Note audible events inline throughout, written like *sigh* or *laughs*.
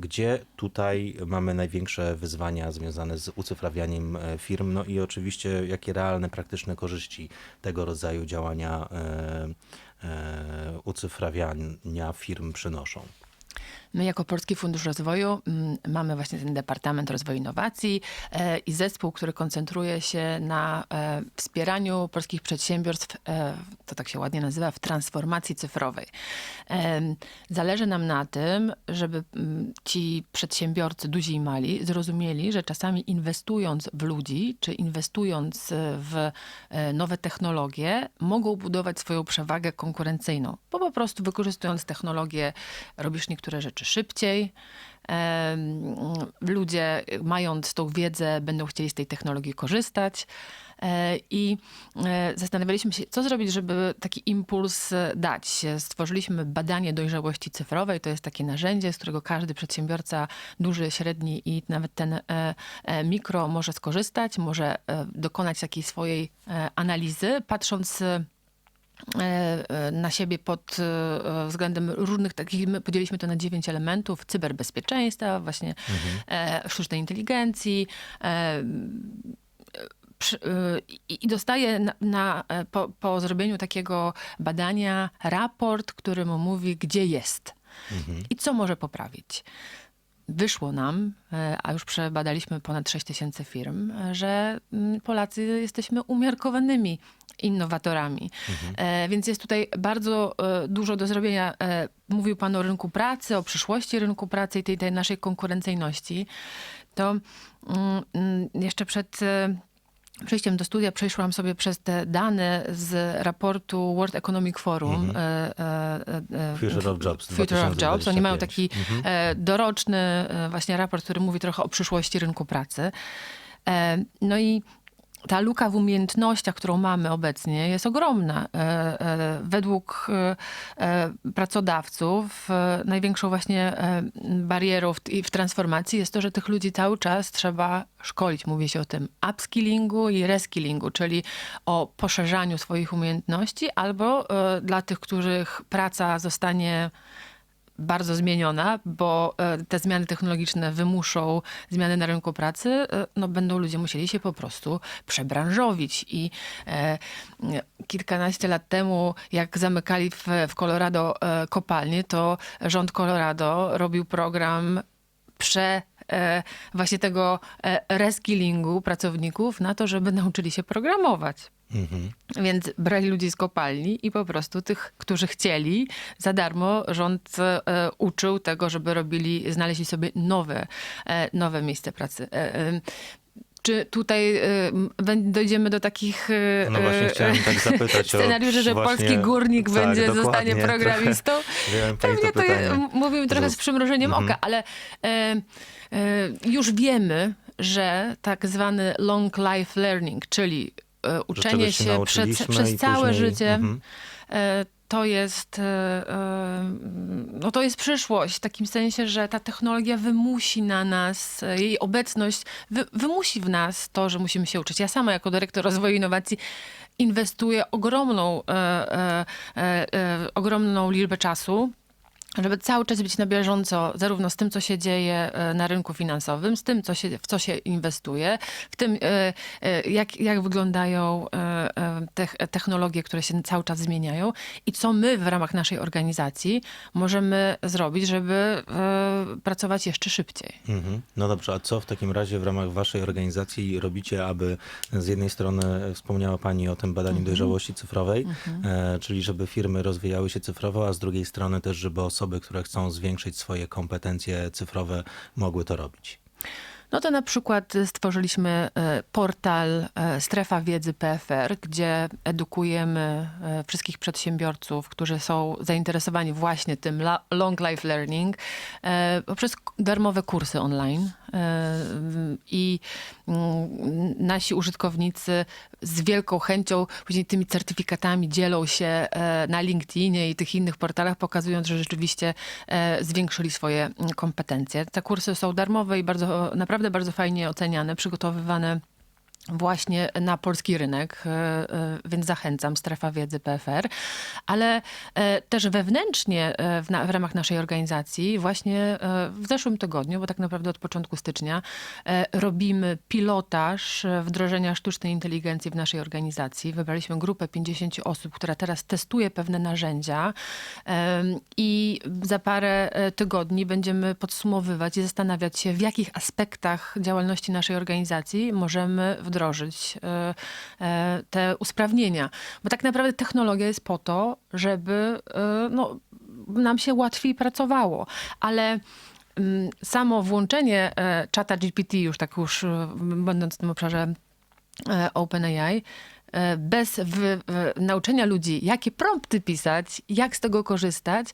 Gdzie tutaj mamy największe wyzwania związane z ucyfrawianiem e, firm? No i oczywiście, jakie realne, praktyczne korzyści tego rodzaju działania e, e, ucyfrawiania firm przynoszą? My jako Polski Fundusz Rozwoju mm, mamy właśnie ten Departament Rozwoju Innowacji e, i zespół, który koncentruje się na e, wspieraniu polskich przedsiębiorstw, e, to tak się ładnie nazywa, w transformacji cyfrowej. Zależy nam na tym, żeby mm, ci przedsiębiorcy, duzi i mali, zrozumieli, że czasami inwestując w ludzi, czy inwestując w nowe technologie, mogą budować swoją przewagę konkurencyjną. Bo po prostu wykorzystując technologię, robisz niektóre rzeczy szybciej. Em, Ludzie, mając tą wiedzę, będą chcieli z tej technologii korzystać. E, I e, zastanawialiśmy się, co zrobić, żeby taki impuls e, dać. Stworzyliśmy badanie dojrzałości cyfrowej. To jest takie narzędzie, z którego każdy przedsiębiorca, duży, średni i nawet ten mikro może skorzystać, może dokonać takiej swojej analizy, patrząc na siebie pod e, względem różnych takich, my podzieliliśmy to na dziewięć elementów, cyberbezpieczeństwa, właśnie e, sztucznej inteligencji, e, i dostaje na, na, e, po, po zrobieniu takiego badania raport, który mu mówi, gdzie jest i co może poprawić. Wyszło nam, e, a już przebadaliśmy ponad 6 tysięcy firm, e, że mm, Polacy jesteśmy umiarkowanymi innowatorami. E, Więc jest tutaj bardzo dużo do zrobienia. Mówił Pan o rynku pracy, o przyszłości rynku pracy i tej, tej naszej konkurencyjności. To mm, mm, jeszcze przed e, przyjściem do studia przeszłam sobie przez te dane z raportu World Economic Forum. e, e, e, Future of Jobs Future of Jobs. Oni mają 2025. taki e, doroczny e, właśnie raport, który mówi trochę o przyszłości rynku pracy. E, No i ta luka w umiejętnościach, którą mamy obecnie, jest ogromna. E, e, Według e, pracodawców największą właśnie barierą w, transformacji jest to, że tych ludzi cały czas trzeba szkolić. Mówi się o tym upskillingu i reskillingu, czyli o poszerzaniu swoich umiejętności albo dla tych, których praca zostanie bardzo zmieniona, bo e, te zmiany technologiczne wymuszą zmiany na rynku pracy, e, no będą ludzie musieli się po prostu przebranżowić. I e, kilkanaście lat temu, jak zamykali w, w Colorado kopalnie, to rząd Colorado robił program prze właśnie tego reskillingu pracowników na to, żeby nauczyli się programować. Mhm. Więc brali ludzi z kopalni i po prostu tych, którzy chcieli, za darmo rząd e, uczył tego, żeby robili, znaleźli sobie nowe, e, nowe miejsce pracy. E, e, czy tutaj e, wę- dojdziemy do takich e, No właśnie chciałem tak zapytać *laughs* scenariuszy, że właśnie- polski górnik tak, będzie, zostanie trochę programistą? *laughs* Pani Pewnie to to je, mówimy trochę z przymrużeniem Mhm. oka, ale e, e, już wiemy, że tak zwany long life learning, czyli e, uczenie czegoś się się przez, nauczyliśmy przez całe później- życie, mhm. e, to jest, e, e, no to jest przyszłość, w takim sensie, że ta technologia wymusi na nas, e, jej obecność wy, wymusi w nas to, że musimy się uczyć. Ja sama jako dyrektor rozwoju innowacji inwestuję ogromną, e, e, e, e, ogromną liczbę czasu żeby cały czas być na bieżąco zarówno z tym, co się dzieje e, na rynku finansowym, z tym, co się, w co się inwestuje, w tym, e, e, jak, jak wyglądają e, e, tech- technologie, które się cały czas zmieniają i co my w ramach naszej organizacji możemy zrobić, żeby pracować jeszcze szybciej. Mhm. No dobrze, a co w takim razie w ramach waszej organizacji robicie, aby z jednej strony wspomniała pani o tym badaniu dojrzałości cyfrowej, e, czyli żeby firmy rozwijały się cyfrowo, a z drugiej strony też, żeby osoby, które chcą zwiększyć swoje kompetencje cyfrowe, mogły to robić. No to na przykład stworzyliśmy e, portal e, Strefa Wiedzy PFR, gdzie edukujemy e, wszystkich przedsiębiorców, którzy są zainteresowani właśnie tym long life learning poprzez darmowe kursy online. E, I mm, nasi użytkownicy z wielką chęcią później tymi certyfikatami dzielą się e, na LinkedInie i tych innych portalach, pokazując, że rzeczywiście e, zwiększyli swoje mm, kompetencje. Te kursy są darmowe i bardzo, naprawdę bardzo fajnie oceniane, przygotowywane właśnie na polski rynek, e, e, więc zachęcam, strefa wiedzy PFR, ale e, też wewnętrznie w, na, w ramach naszej organizacji właśnie w zeszłym tygodniu, bo tak naprawdę od początku stycznia, robimy pilotaż wdrożenia sztucznej inteligencji w naszej organizacji. Wybraliśmy grupę 50 osób, która teraz testuje pewne narzędzia i za parę tygodni będziemy podsumowywać i zastanawiać się, w jakich aspektach działalności naszej organizacji możemy wdrożyć e, e, te usprawnienia. Bo tak naprawdę technologia jest po to, żeby e, no, nam się łatwiej pracowało, ale mm, samo włączenie e, czata GPT, już tak już e, będąc w tym obszarze e, OpenAI, bez w, w, nauczenia ludzi, jakie prompty pisać, jak z tego korzystać,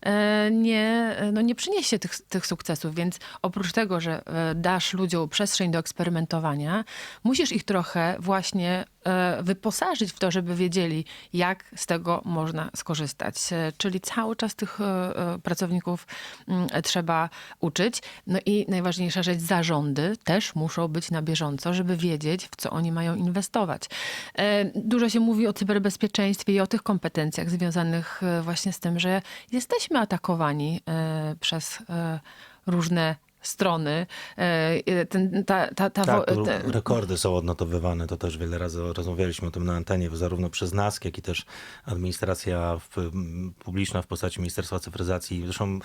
e, nie, no nie przyniesie tych, tych sukcesów. Więc oprócz tego, że e, dasz ludziom przestrzeń do eksperymentowania, musisz ich trochę właśnie e, wyposażyć w to, żeby wiedzieli, jak z tego można skorzystać. E, Czyli cały czas tych e, e, pracowników mm, trzeba uczyć. No i najważniejsza rzecz, zarządy też muszą być na bieżąco, żeby wiedzieć, w co oni mają inwestować. E, Dużo się mówi o cyberbezpieczeństwie i o tych kompetencjach związanych e, właśnie z tym, że jesteśmy atakowani e, przez różne strony. E, Ten, ta, ta, ta, Tak, te- rekordy są odnotowywane, to też wiele razy rozmawialiśmy o tym na antenie, zarówno przez nas, jak i też administracja w, publiczna w postaci Ministerstwa Cyfryzacji. Zresztą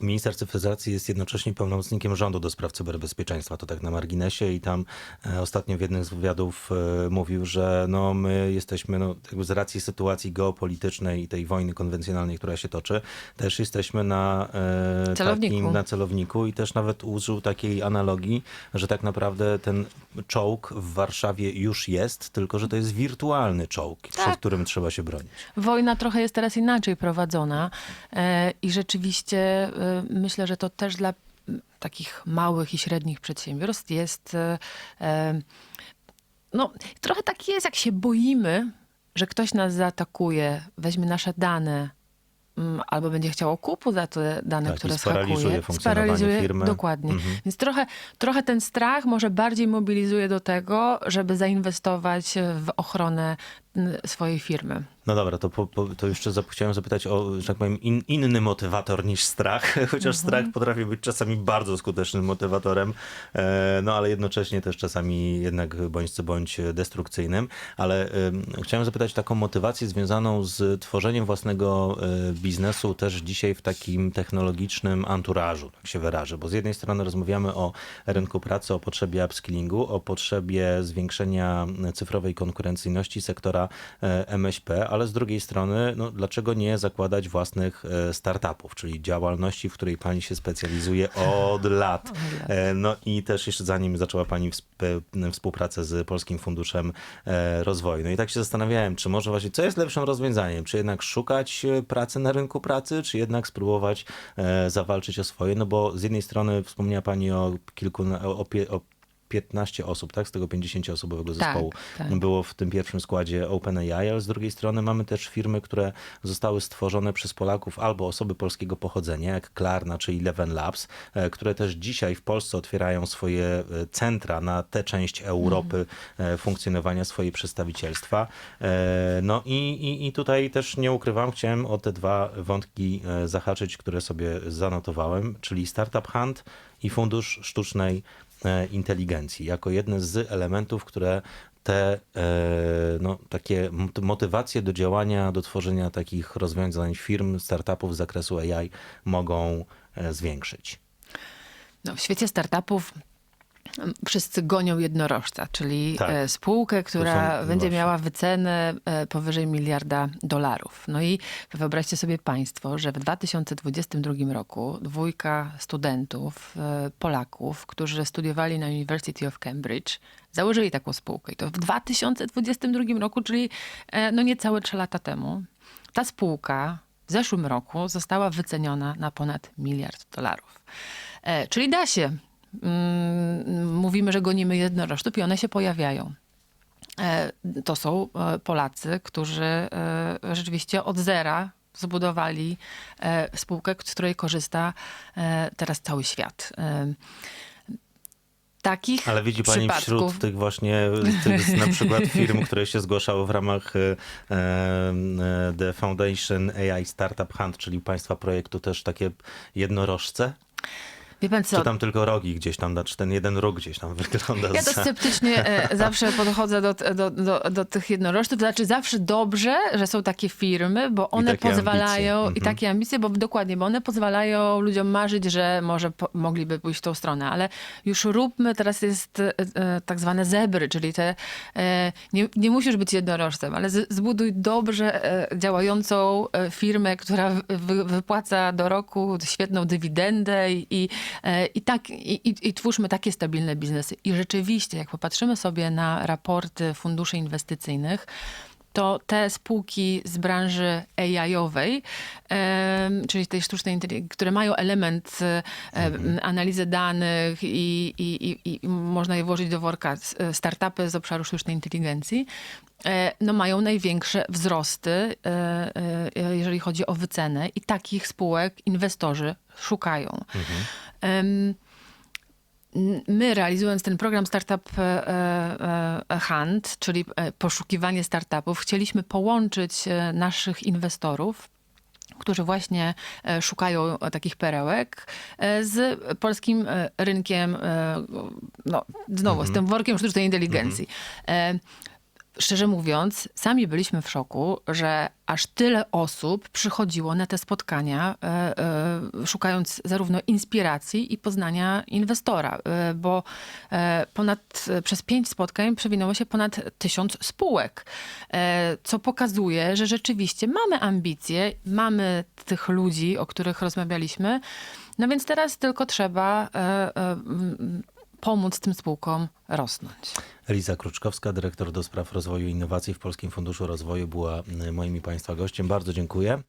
minister cyfryzacji jest jednocześnie pełnomocnikiem rządu do spraw cyberbezpieczeństwa, to tak na marginesie i tam e, ostatnio w jednym z wywiadów e, mówił, że no, my jesteśmy no, z racji sytuacji geopolitycznej i tej wojny konwencjonalnej, która się toczy, też jesteśmy na e, Celowniku. takim na celowniku i też nawet użył takiej analogii, że tak naprawdę ten czołg w Warszawie już jest, tylko że to jest wirtualny czołg, przed Tak. którym trzeba się bronić. Wojna trochę jest teraz inaczej prowadzona e, i rzeczywiście e, myślę, że to też dla takich małych i średnich przedsiębiorstw jest e, no trochę tak jest, jak się boimy, że ktoś nas zaatakuje, weźmie nasze dane albo będzie chciał okupu za te dane, Tak, które sparaliżuje schakuje. funkcjonowanie firmy. Dokładnie. Mhm. Więc trochę, trochę ten strach może bardziej mobilizuje do tego, żeby zainwestować w ochronę mm, swojej firmy. No dobra, to, po, po, to jeszcze zap- chciałem zapytać o, że tak powiem, in, inny motywator niż strach, *laughs* chociaż strach potrafi być czasami bardzo skutecznym motywatorem, e, no ale jednocześnie też czasami jednak bądź co bądź destrukcyjnym. Ale em, chciałem zapytać taką motywację związaną z tworzeniem własnego e, biznesu też dzisiaj w takim technologicznym anturażu, tak się wyrażę, bo z jednej strony rozmawiamy o rynku pracy, o potrzebie upskillingu, o potrzebie zwiększenia cyfrowej konkurencyjności sektora e, MŚP, ale z drugiej strony, no, dlaczego nie zakładać własnych e, startupów, czyli działalności, w której pani się specjalizuje od *laughs* lat. E, No i też jeszcze zanim zaczęła pani wsp- współpracę z Polskim Funduszem Rozwoju. No i tak się zastanawiałem, czy może właśnie, co jest lepszym rozwiązaniem? Czy jednak szukać pracy na rynku pracy, czy jednak spróbować zawalczyć o swoje? No bo z jednej strony wspomniała pani o kilku, o, o 15 osób, tak? Z tego 50-osobowego Tak, zespołu tak. było w tym pierwszym składzie OpenAI, ale z drugiej strony mamy też firmy, które zostały stworzone przez Polaków albo osoby polskiego pochodzenia, jak Klarna czy Eleven Labs, e, które też dzisiaj w Polsce otwierają swoje e, centra na tę część Europy e, funkcjonowania swojej przedstawicielstwa. No i, i, i tutaj też nie ukrywam, chciałem o te dwa wątki zahaczyć, które sobie zanotowałem, czyli Startup Hunt i Fundusz Sztucznej Inteligencji, jako jedne z elementów, które te e, no, takie mot- motywacje do działania, do tworzenia takich rozwiązań firm, startupów z zakresu AI mogą e, zwiększyć. No, w świecie startupów wszyscy gonią jednorożca, czyli Tak. e, spółkę, która są- będzie właśnie. miała wycenę e, powyżej miliarda dolarów. No i wyobraźcie sobie państwo, że w 2022 roku dwójka studentów, e, Polaków, którzy studiowali na University of Cambridge, założyli taką spółkę. I to w 2022 roku, czyli no niecałe trzy lata temu. Ta spółka w zeszłym roku została wyceniona na ponad miliard dolarów. Czyli da się. Mm, mówimy, że gonimy jednorożców i one się pojawiają. E, to są e, Polacy, którzy e, rzeczywiście od zera zbudowali spółkę, z której korzysta teraz cały świat. Takich Ale widzi pani przypadków. wśród tych właśnie, tych na przykład firm, które się zgłaszały w ramach e, e, The Foundation AI Startup Hunt, czyli państwa projektu też takie jednorożce? Wie pan co, Czy tam tylko rogi gdzieś tam, znaczy ten jeden róg gdzieś tam wygląda Ja to za... sceptycznie e, *laughs* zawsze podchodzę do, do, do, do tych jednorożców. To znaczy zawsze dobrze, że są takie firmy, bo one pozwalają, ambicje. i takie ambicje, bo dokładnie, bo one pozwalają ludziom marzyć, że może po, mogliby pójść w tą stronę. Ale już róbmy, teraz jest e, e, tak zwane zebry, czyli te, e, nie, nie musisz być jednorożcem, ale z, zbuduj dobrze e, działającą firmę, która wy, wypłaca do roku świetną dywidendę i, i, i tak, i, i, i twórzmy takie stabilne biznesy. I rzeczywiście, jak popatrzymy sobie na raporty funduszy inwestycyjnych, to te spółki z branży AI-owej, czyli tej sztucznej inteligencji, które mają element e, em, analizy danych i, i, i, i można je włożyć do worka, e, startupy z obszaru sztucznej inteligencji, e, no mają największe wzrosty, e, e, jeżeli chodzi o wycenę i takich spółek inwestorzy szukają. N- My realizując ten program Startup e, e, e, Hunt, czyli poszukiwanie startupów, chcieliśmy połączyć naszych inwestorów którzy właśnie szukają takich perełek z polskim rynkiem, no znowu, z tym workiem sztucznej inteligencji. E, Szczerze mówiąc, sami byliśmy w szoku, że aż tyle osób przychodziło na te spotkania, e, e, szukając zarówno inspiracji i poznania inwestora, e, bo ponad, przez pięć spotkań przewinęło się ponad tysiąc spółek, co pokazuje, że rzeczywiście mamy ambicje, mamy tych ludzi, o których rozmawialiśmy, no więc teraz tylko trzeba pomóc tym spółkom rosnąć. Eliza Kruczkowska, dyrektor do rozwoju innowacji w Polskim Funduszu Rozwoju była y, moim i państwa gościem. Bardzo dziękuję.